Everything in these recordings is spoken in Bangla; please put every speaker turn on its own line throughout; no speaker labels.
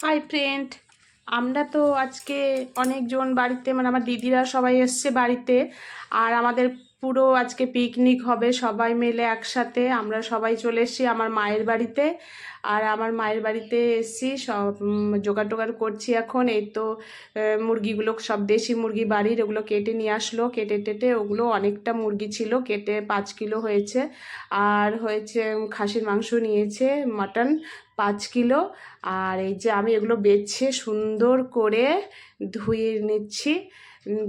হাই ফ্রেন্ড আমরা তো আজকে অনেকজন বাড়িতে মানে আমার দিদিরা সবাই এসছে বাড়িতে, আর আমাদের পুরো আজকে পিকনিক হবে, সবাই মিলে একসাথে। আমরা সবাই চলে এসেছি আমার মায়ের বাড়িতে। আর আমার মায়ের বাড়িতে এসছি, সব জোগাড় টোগাড় করছি এখন। এই তো মুরগিগুলো সব দেশি মুরগি বাড়ির ওগুলো কেটে নিয়ে আসলো। কেটে টেটে ওগুলো অনেকটা মুরগি ছিল, কেটে পাঁচ কিলো হয়েছে। আর হয়েছে খাসির মাংস নিয়েছে, মাটন পাঁচ কিলো। আর এই যে আমি এগুলো বেছে সুন্দর করে ধুয়ে নিচ্ছি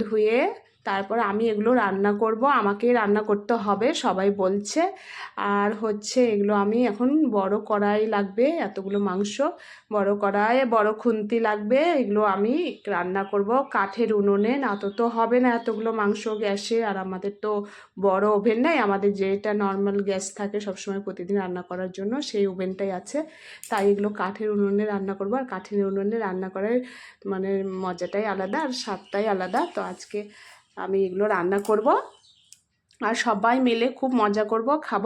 ধুয়ে তারপর আমি এগুলো রান্না করব, আমাকে রান্না করতে হবে, সবাই বলছে। আর হচ্ছে এগুলো আমি এখন বড় কড়াই লাগবে, এতগুলো মাংস, বড় কড়াই, বড় খুন্তি লাগবে, এগুলো আমি রান্না করব। কাঠের উনুনে, না তো তো হবে না এতগুলো মাংস গ্যাসে, আর আমাদের তো বড় ওভেন নেই, আমাদের যেটা নর্মাল গ্যাস থাকে সবসময় প্রতিদিন রান্না করার জন্য সেই ওভেনটাই আছে। তাই এগুলো কাঠের উনুনে রান্না করব, আর কাঠের উনুনে রান্না করার মানে মজাটাই আলাদা, আর স্বাদটাই আলাদা। তো আজকে আমি এগুলো রান্না করব। আর সবাই মিলে খুব মজা করব, খাব।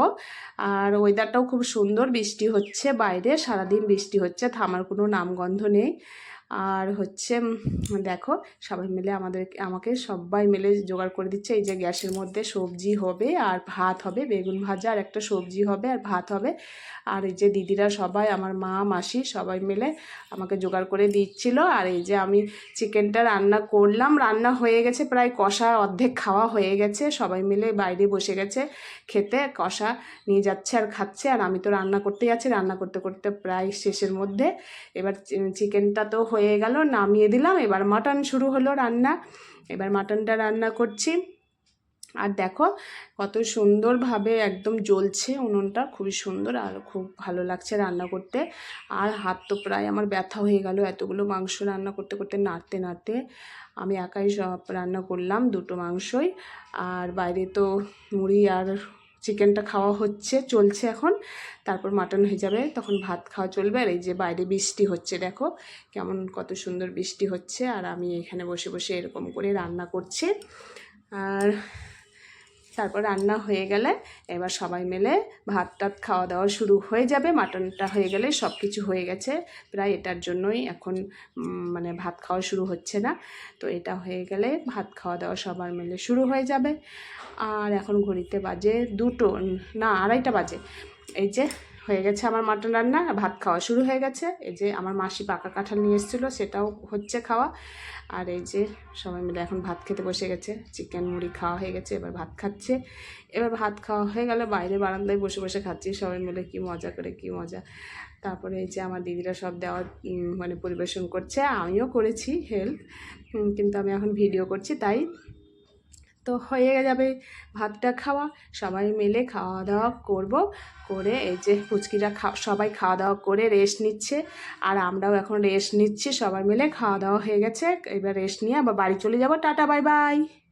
আর ওয়েদারটাও খুব সুন্দর, বৃষ্টি হচ্ছে বাইরে, সারাদিন বৃষ্টি হচ্ছে, থামার কোনো নামগন্ধ নেই। আর হচ্ছে দেখো, সবাই মিলে আমাদের, আমাকে সবাই মিলে জোগাড় করে দিচ্ছে। এই যে গ্যাসের মধ্যে সবজি হবে, আর ভাত হবে, বেগুন ভাজা, আর একটা সবজি হবে, আর ভাত হবে। আর এই যে দিদিরা সবাই, আমার মা, মাসি সবাই মিলে আমাকে জোগাড় করে দিচ্ছিল। আর এই যে আমি চিকেনটা রান্না করলাম, রান্না হয়ে গেছে, প্রায় কষা অর্ধেক খাওয়া হয়ে গেছে। সবাই মিলে বাইরে বসে গেছে খেতে, কষা নিয়ে যাচ্ছে আর খাচ্ছে। আর আমি তো রান্না করতেই যাচ্ছি রান্না করতে করতে প্রায় শেষের মধ্যে। এবার চিকেনটা তো হয়ে গেল, নামিয়ে দিলাম। এবার মাটন শুরু হলো রান্না। এবার মাটনটা রান্না করছি। আর দেখো, কত সুন্দরভাবে একদম জ্বলছে উনুনটা। খুবই সুন্দর আর খুব ভালো লাগছে রান্না করতে। আর হাত তো প্রায় আমার ব্যথা হয়ে গেল এতগুলো মাংস রান্না করতে করতে, নাড়তে নাড়তে। আমি একাই সব রান্না করলাম দুটো মাংসই। আর বাইরে তো মুড়ি আর চিকেনটা খাওয়া হচ্ছে, চলছে এখন। তারপর মাটন হয়ে যাবে, তখন ভাত খাওয়া চলবে। আর এই যে বাইরে বৃষ্টি হচ্ছে, দেখো কেমন কত সুন্দর বৃষ্টি হচ্ছে। আর আমি এখানে বসে বসে এরকম করে রান্না করছি। আর তারপর রান্না হয়ে গেলে এবার সবাই মিলে ভাত টাত খাওয়া দাওয়া শুরু হয়ে যাবে। মাটনটা হয়ে গেলে সব কিছু হয়ে গেছে। প্রায় এটার জন্যই এখন মানে ভাত খাওয়া শুরু হচ্ছে না। তো এটা হয়ে গেলে ভাত খাওয়া দাওয়া সবার মিলে শুরু হয়ে যাবে। আর এখন ঘড়িতে বাজে দুটো, না, আড়াইটা বাজে। এই যে হয়ে গেছে আমার মাটন রান্না, ভাত খাওয়া শুরু হয়ে গেছে। এই যে আমার মাসি পাকা কাঁঠাল নিয়ে এসেছিল, সেটাও হচ্ছে খাওয়া। আর এই যে সবাই মিলে এখন ভাত খেতে বসে গেছে। চিকেন মুড়ি খাওয়া হয়ে গেছে, এবার ভাত খাচ্ছে। এবার ভাত খাওয়া হয়ে গেলে বাইরে বারান্দায় বসে বসে খাচ্ছি সবাই মিলে, কি মজা করে, কি মজা। তারপরে এই যে আমার দিদিরা সব দেওয়া মানে পরিবেশন করছে, আমিও করেছি হেল্প কিন্তু আমি এখন ভিডিও করছি, তাই তো হয়ে যাবে ভাতটা খাওয়া। সবাই মিলে খাওয়া দাওয়া করব। করে এই যে ফুচকিটা সবাই খাওয়া দাওয়া করে রেস্ট নিচ্ছে। আর আমরাও এখন রেস্ট নিচ্ছি। সবাই মিলে খাওয়া দাওয়া হয়ে গেছে। এবার রেস্ট নিয়ে আবার বাড়ি চলে যাব। Tata bye bye